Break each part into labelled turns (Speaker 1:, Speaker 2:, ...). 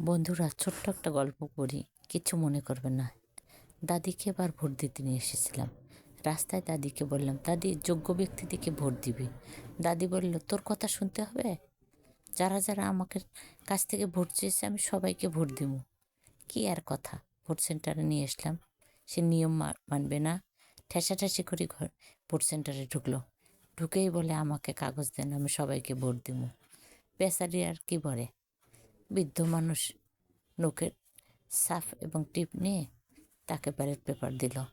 Speaker 1: বন্ধুরা, ছোট্ট একটা গল্প করি। কিছু মনে করবেন না। দাদিকে এবার ভোট দিতে নিয়ে এসেছিলাম। রাস্তায় দাদিকে বললাম, দাদি, যোগ্য ব্যক্তি দিকে ভোট দিবি। দাদি বলল, তোর কথা শুনতে হবে? যারা যারা আমাকে কাছ থেকে ভোট চেয়েছে, আমি সবাইকে ভোট দিব। কি আর কথা? ভোট সেন্টারে নিয়ে আসলাম সে নিয়ম মানবে না। ঠেসা ঠেসাঠেসি করে ঘর, ভোট সেন্টারে ঢুকলো। ঢুকেই বলে, আমাকে কাগজ দেন, আমি সবাইকে ভোট দিব। বেচারি আর কি বলে? বৃদ্ধ মানুষ নোকের সাফ এবং টিপ নিয়ে তাকে ব্যালট পেপার দিল।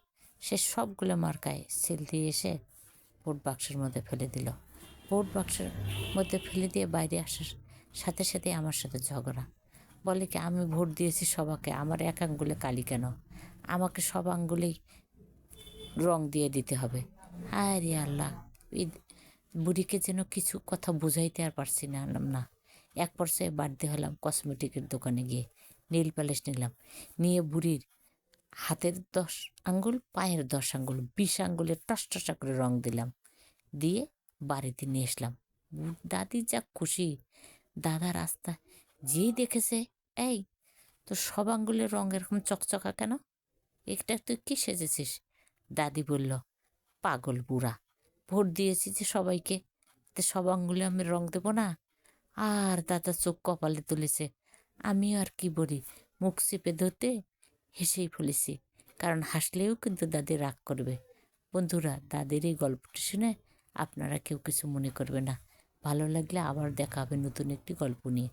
Speaker 1: সে সবগুলো মার্কায় সিল দিয়ে এসে ভোট বাক্সের মধ্যে ফেলে দিল। ভোট বাক্সের মধ্যে ফেলে দিয়ে বাইরে আসার সাথে সাথে আমার সাথে ঝগড়া। বলে কি, আমি ভোট দিয়েছি সবাকে, আমার এক আঙ্গুলে কালি কেন? আমাকে সব আঙ্গুলেই রং দিয়ে দিতে হবে। আরে আল্লাহ বুড়িকে যেন কিছু কথা বুঝাইতে আর পারছি না না। এক পর্যায়ে বাড়তে হলাম কসমেটিকের দোকানে গিয়ে নীল পালিশ নিলাম। নিয়ে বুড়ির হাতের দশ আঙ্গুল, পায়ের দশ আঙ্গুল, বিশ আঙ্গুলে টস টসা করে রং দিলাম। দিয়ে বাড়িতে নিয়ে আসলাম। বু- দাদি যা খুশি। দাদা রাস্তা যেই দেখেছে, এই তো সব আঙ্গুলের রং এরকম চকচকা কেন? একটা তুই কি সেজেছিস? দাদি বলল, পাগল বুড়া। ভোট দিয়েছি যে সবাইকে। তো সব আঙ্গুলে আমি রং দেবো না? আর দাদা চোখ কপালে তুলেছে। আমিও আর কি বলি, মুখ চেপে ধরতে হেসেই ফেলেছি, কারণ হাসলেও কিন্তু দাদি রাগ করবে। বন্ধুরা, দাদের এই গল্পটি শুনে আপনারা কেউ কিছু মনে করবে না। ভালো লাগলে আবার দেখা হবে নতুন একটি গল্প নিয়ে।